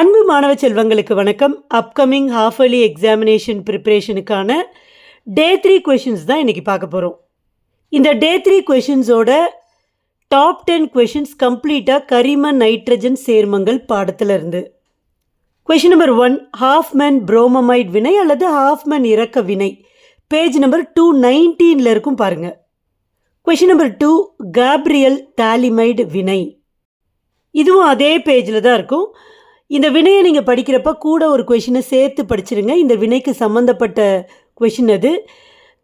அன்பு மாணவ செல்வங்களுக்கு வணக்கம். அப்கமிங் ஹாஃப் இயர்லி எக்ஸாமினேஷன் ப்ரிப்பரேஷனுக்கான டே த்ரீ கொஷின்ஸ் தான் இன்றைக்கி பார்க்க போகிறோம் இந்த டே த்ரீ கொஷின்ஸோட டாப் டென் கொஷின்ஸ் கம்ப்ளீட்டாக கரிம நைட்ரஜன் சேர்மங்கள் பாடத்தில் இருந்து. Question number one Hofmann bromamide வினை அல்லது ஹாஃப்மேன் இறக்க வினை? பேஜ் நம்பர் டூ நைன்டீனில் இருக்கும் பாருங்கள் question number two Gabriel phthalimide வினை. இதுவும் அதே பேஜில் தான் இருக்கும். இந்த வினையை நீங்கள் படிக்கிறப்ப கூட ஒரு கொஷினை சேர்த்து படிச்சிருங்க. இந்த வினைக்கு சம்மந்தப்பட்ட கொஷின் அது.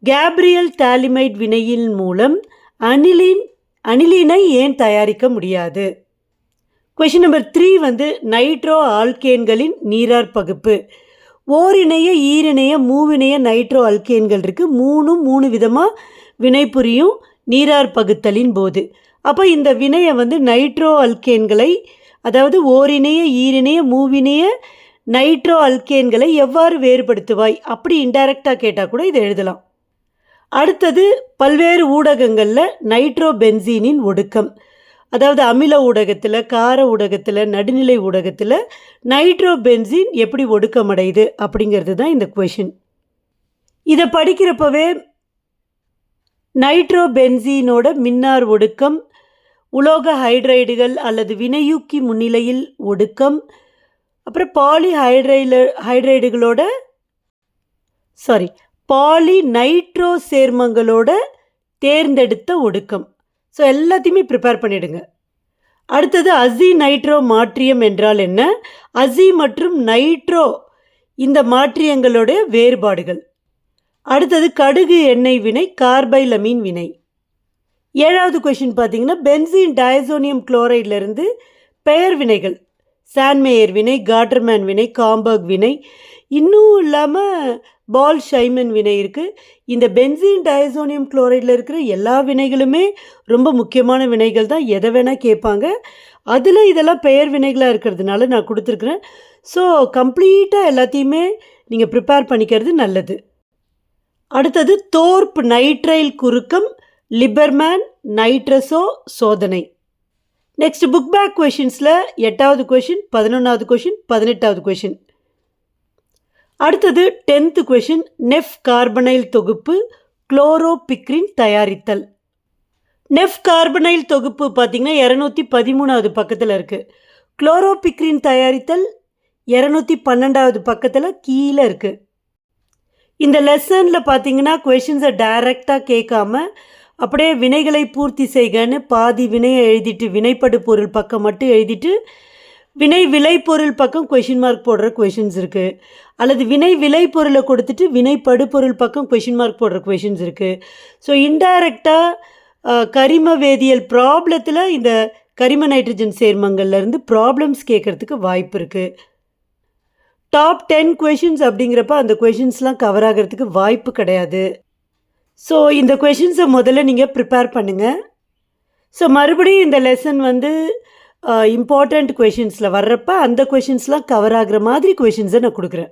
கேப்ரியல் தாலிமைட் வினையின் மூலம் அனிலின் அனிலினை ஏன் தயாரிக்க முடியாது? கொஷின் நம்பர் த்ரீ வந்து நைட்ரோ ஆல்கேன்களின் நீரார் பகுப்பு. ஓரிணைய ஈரிணைய மூவிணைய நைட்ரோ அல்கேன்கள் இருக்குது மூணும் மூணு விதமாக வினை புரியும் நீரார் பகுத்தலின் போது. அப்போ இந்த வினையை வந்து நைட்ரோ அல்கேன்களை அதாவது ஓரிணைய ஈரிணைய மூவிணைய நைட்ரோ அல்கேன்களை எவ்வாறு வேறுபடுத்துவாய்? அப்படி இன்டைரக்டாக கேட்டால் கூட இதை எழுதலாம். அடுத்தது பல்வேறு ஊடகங்களில் நைட்ரோ பென்சீனின் ஒடுக்கம். அதாவது அமில ஊடகத்தில் கார ஊடகத்தில் நடுநிலை ஊடகத்தில் நைட்ரோ பென்சீன் எப்படி ஒடுக்கமடையுது அப்படிங்கிறது தான் இந்த கொஷின் இதை படிக்கிறப்பவே நைட்ரோ பென்சீனோட மின்னார் ஒடுக்கம் உலோக ஹைட்ரைடுகள் அல்லது வினையூக்கி முன்னிலையில் ஒடுக்கம் அப்புறம் பாலி ஹைட்ரைல ஹைட்ரைடுகளோட சாரி பாலி நைட்ரோ சேர்மங்களோட தேர்ந்தெடுத்த ஒடுக்கம். ஸோ எல்லாத்தையுமே ப்ரிப்பேர் பண்ணிவிடுங்க அடுத்தது அசி நைட்ரோ மாற்றியம் என்றால் என்ன? அசி மற்றும் நைட்ரோ இந்த மாற்றியங்களுடைய வேறுபாடுகள். அடுத்தது கடுகு எண்ணெய் வினை கார்பைலமீன் வினை. ஏழாவது கொஷின் பார்த்தீங்கன்னா பென்சின் டயசோனியம் குளோரைட்லேருந்து பெயர் வினைகள் சான்மேயர் வினை காட்டர்மேன் வினை காம்பர்க் வினை இன்னும் இல்லாமல் பால் ஷைமன் வினை இருக்குது இந்த பென்சின் டயசோனியம் குளோரைடில் இருக்கிற எல்லா வினைகளுமே ரொம்ப முக்கியமான வினைகள் தான். எதை வேணால் கேட்பாங்க. அதில் இதெல்லாம் பெயர் வினைகளாக இருக்கிறதுனால நான் கொடுத்துருக்குறேன். ஸோ கம்ப்ளீட்டாக எல்லாத்தையுமே நீங்கள் ப்ரிப்பேர் பண்ணிக்கிறது நல்லது. அடுத்தது தோர்ப் நைட்ரைல் குறுக்கம் லிபர்மேன் நைட்ரஸோ சோதனை நெக்ஸ்ட் புக் பேக் கொஷின்ஸில் எட்டாவது கொஷின் பதினொன்றாவது கொஷின் பதினெட்டாவது கொஷின் அடுத்தது டென்த்து கொஷின் நெஃப் கார்பனைல் தொகுப்பு குளோரோபிக்ரின் தயாரித்தல். நெஃப் கார்பனைல் தொகுப்பு பார்த்திங்கன்னா இரநூத்தி பதிமூணாவது பக்கத்தில் இருக்குது குளோரோபிக்ரின் தயாரித்தல் இரநூத்தி பன்னெண்டாவது பக்கத்தில் கீழே இருக்குது இந்த லெசனில் பார்த்தீங்கன்னா கொஷின்ஸை டைரெக்டாக கேட்காம அப்படியே வினைகளை பூர்த்தி செய்கன்னு பாதி வினையை எழுதிட்டு வினைப்படு பொருள் பக்கம் மட்டும் எழுதிட்டு வினை விளைபொருள் பக்கம் கொஷின் மார்க் போடுற கொஷின்ஸ் இருக்குது அல்லது வினை விளைபொருளை கொடுத்துட்டு வினை படுபொருள் பக்கம் கொஷின் மார்க் போடுற கொஷின்ஸ் இருக்குது ஸோ இன்டைரக்டாக கரிம வேதியியல் ப்ராப்ளத்தில் இந்த கரிம நைட்ரஜன் சேர்மங்கள்லேருந்து ப்ராப்ளம்ஸ் கேட்குறதுக்கு வாய்ப்பு இருக்குது டாப் டென் கொஷின்ஸ் அப்படிங்கிறப்ப அந்த கொஷின்ஸ்லாம் கவர் ஆகிறதுக்கு வாய்ப்பு கிடையாது. ஸோ இந்த கொஷின்ஸை முதல்ல நீங்கள் ப்ரிப்பேர் பண்ணுங்கள் ஸோ மறுபடியும் இந்த லெசன் வந்து இம்பார்ட்டண்ட் கொஷின்ஸில் வர்றப்ப அந்த கொஷின்ஸ்லாம் கவர் ஆகிற மாதிரி கொஷின்ஸை நான் கொடுக்குறேன்.